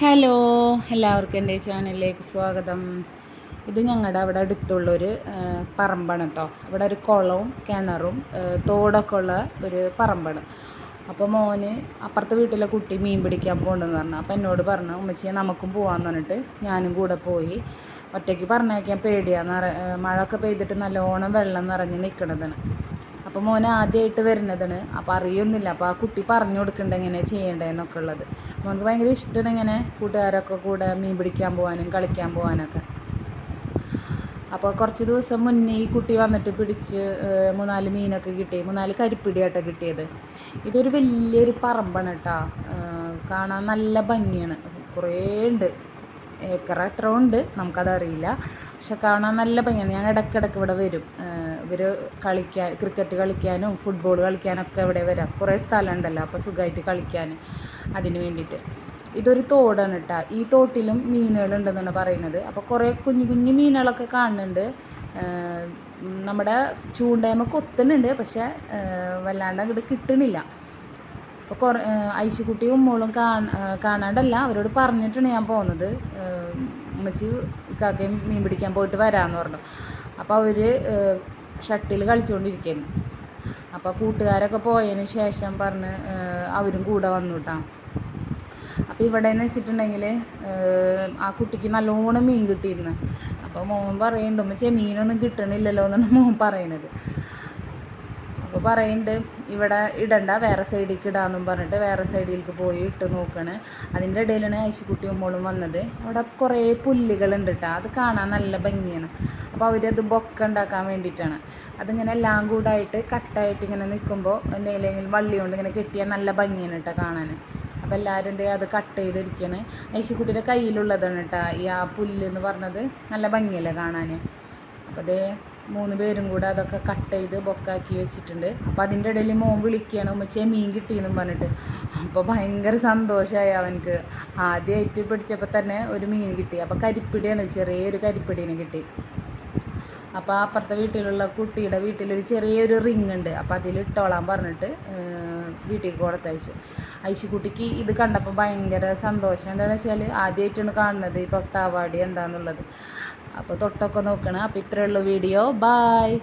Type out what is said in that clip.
Hello എല്ലാവർക്കും എന്റെ ചാനലിലേക്ക് സ്വാഗതം. ഇത് ഞങ്ങളുടെ അവിടെ അടുത്തുള്ളൊരു പറമ്പാണ് കേട്ടോ ഇവിടെ ഒരു കുളവും കിണറും തോടൊക്കെ ഉള്ള ഒരു പറമ്പാണ്. അപ്പോൾ മോന് അപ്പുറത്തെ വീട്ടിലെ കുട്ടി മീൻ പിടിക്കാൻ പോകണമെന്ന് പറഞ്ഞു. അപ്പോൾ എന്നോട് പറഞ്ഞു ഉമ്മച്ചിയെ നമുക്കും പോകാമെന്ന് പറഞ്ഞിട്ട് ഞാനും കൂടെ പോയി. ഒറ്റയ്ക്ക് പറഞ്ഞേക്കാൻ പേടിയാന്ന് മഴ ഒക്കെ പെയ്തിട്ട് നല്ലോണം വെള്ളം നിറഞ്ഞ് നിൽക്കണതാണ് അപ്പോൾ മോൻ ആദ്യമായിട്ട് വരുന്നതാണ്. അപ്പോൾ അറിയൊന്നുമില്ല. അപ്പോൾ ആ കുട്ടി പറഞ്ഞു കൊടുക്കേണ്ടത് എങ്ങനെ ചെയ്യേണ്ടതെന്നൊക്കെ ഉള്ളത്. മോനക്ക് ഭയങ്കര ഇഷ്ടമാണ് ഇങ്ങനെ കൂട്ടുകാരൊക്കെ കൂടെ മീൻ പിടിക്കാൻ പോകാനും കളിക്കാൻ പോകാനൊക്കെ അപ്പോൾ കുറച്ച് ദിവസം മുന്നേ ഈ കുട്ടി വന്നിട്ട് പിടിച്ച് മൂന്നാൽ മീനൊക്കെ കിട്ടി. മൂന്നാൽ കരിപ്പിടിയാട്ടോ കിട്ടിയത്. ഇതൊരു വലിയൊരു പറമ്പാണ് കേട്ടോ. കാണാൻ നല്ല ഭംഗിയാണ്. കുറേ ഉണ്ട്. ഏക്കറ എത്ര ഉണ്ട് നമുക്കതറിയില്ല. പക്ഷെ കാണാൻ നല്ല ഭംഗിയാണ്. ഞാൻ ഇടയ്ക്കിടയ്ക്ക് ഇവിടെ വരും. ഇവർ കളിക്കാൻ ക്രിക്കറ്റ് കളിക്കാനും ഫുട്ബോൾ കളിക്കാനൊക്കെ ഇവിടെ വരാം. കുറേ സ്ഥലം ഉണ്ടല്ലോ അപ്പോൾ സുഖമായിട്ട് കളിക്കാൻ അതിന് വേണ്ടിയിട്ട്. ഇതൊരു തോടാണ് കേട്ടോ ഈ തോട്ടിലും മീനുകളുണ്ടെന്നാണ് പറയുന്നത്. അപ്പോൾ കുറേ കുഞ്ഞു കുഞ്ഞു മീനുകളൊക്കെ കാണുന്നുണ്ട്. നമ്മുടെ ചൂണ്ടയമ്മ കൊത്തുന്നുണ്ട്. പക്ഷേ വല്ലാണ്ട് അങ്ങോട്ട് കിട്ടണില്ല. അപ്പോൾ കുറേ ഐശുക്കുട്ടിയും ഉമ്മോളും കാണ കാണാണ്ടല്ല അവരോട് പറഞ്ഞിട്ടാണ് ഞാൻ പോകുന്നത് ഉമ്മച്ചി ഇക്കാക്കയും മീൻ പിടിക്കാൻ പോയിട്ട് വരാമെന്ന് പറഞ്ഞു. അപ്പോൾ അവർ ഷട്ടിൽ കളിച്ചുകൊണ്ടിരിക്കുകയാണ് അപ്പോൾ കൂട്ടുകാരൊക്കെ പോയതിന് ശേഷം പറഞ്ഞ് അവരും കൂടെ വന്നു അപ്പോൾ ഇവിടെ എന്ന് വെച്ചിട്ടുണ്ടെങ്കിൽ ആ കുട്ടിക്ക് നല്ലോണം മീൻ കിട്ടിയിരുന്നു. അപ്പോൾ മോൻ പറയുന്നുണ്ട് ഉമ്മച്ചേ മീനൊന്നും കിട്ടണില്ലല്ലോ എന്നാണ് മോൻ പറയണത്. അപ്പോൾ പറയുന്നുണ്ട് ഇവിടെ ഇടണ്ട വേറെ സൈഡിലേക്ക് ഇടാമെന്നും പറഞ്ഞിട്ട് വേറെ സൈഡിലേക്ക് പോയി ഇട്ട് നോക്കണ്. അതിന്റെ ഇടയിലാണ് ഐശുക്കുട്ടിയും മോളും വന്നത്. അവിടെ കുറേ പുല്ലുകളുണ്ട് കേട്ടോ അത് കാണാൻ നല്ല ഭംഗിയാണ്. അപ്പോൾ അവരത് ബൊക്ക ഉണ്ടാക്കാൻ വേണ്ടിയിട്ടാണ് അതിങ്ങനെ എല്ലാം കൂടായിട്ട് കട്ടായിട്ട് ഇങ്ങനെ നിൽക്കുമ്പോൾ എന്തെങ്കിലും വള്ളി കൊണ്ട് ഇങ്ങനെ കെട്ടിയാൽ നല്ല ഭംഗിയാണ് കേട്ടോ കാണാൻ അപ്പോൾ എല്ലാവരും എന്ത് അത് കട്ട് ചെയ്തിരിക്കണേ. ഐശുക്കുട്ടിയുടെ കയ്യിലുള്ളതാണ് കേട്ടോ ഈ ആ പുല്ല് എന്ന് പറഞ്ഞത്. നല്ല ഭംഗിയല്ലേ കാണാൻ അപ്പോൾ അതേ മൂന്ന് പേരും കൂടെ അതൊക്കെ കട്ട് ചെയ്ത് ബൊക്കാക്കി വെച്ചിട്ടുണ്ട്. അപ്പോൾ അതിന്റെ ഇടയിൽ മോൻ വിളിക്കുകയാണ് ഉമ്മച്ചേ മീൻ കിട്ടിയെന്നും പറഞ്ഞിട്ട്. അപ്പോൾ ഭയങ്കര സന്തോഷമായി അവനക്ക് ആദ്യമായിട്ട് പിടിച്ചപ്പോൾ തന്നെ ഒരു മീൻ കിട്ടി. അപ്പോൾ കരിപ്പിടിയാണ് ചെറിയൊരു കരിപ്പിടീനെ കിട്ടി. അപ്പോൾ അപ്പുറത്തെ വീട്ടിലുള്ള കുട്ടിയുടെ വീട്ടിലൊരു ചെറിയൊരു റിങ് ഉണ്ട്. അപ്പോൾ അതിൽ ഇട്ടോളാൻ പറഞ്ഞിട്ട് വീട്ടിലേക്ക് കൊടുത്തയച്ചു ഐശുക്കുട്ടിക്ക് ഇത് കണ്ടപ്പോൾ ഭയങ്കര സന്തോഷം. എന്താണെന്ന് വെച്ചാൽ ആദ്യമായിട്ടാണ് കാണുന്നത് ഈ തൊട്ടാവാടി എന്താണെന്നുള്ളത് അപ്പോൾ തൊട്ടൊക്കെ നോക്കണം. അപ്പോൾ ഇത്രയുള്ള വീഡിയോ. ബായ്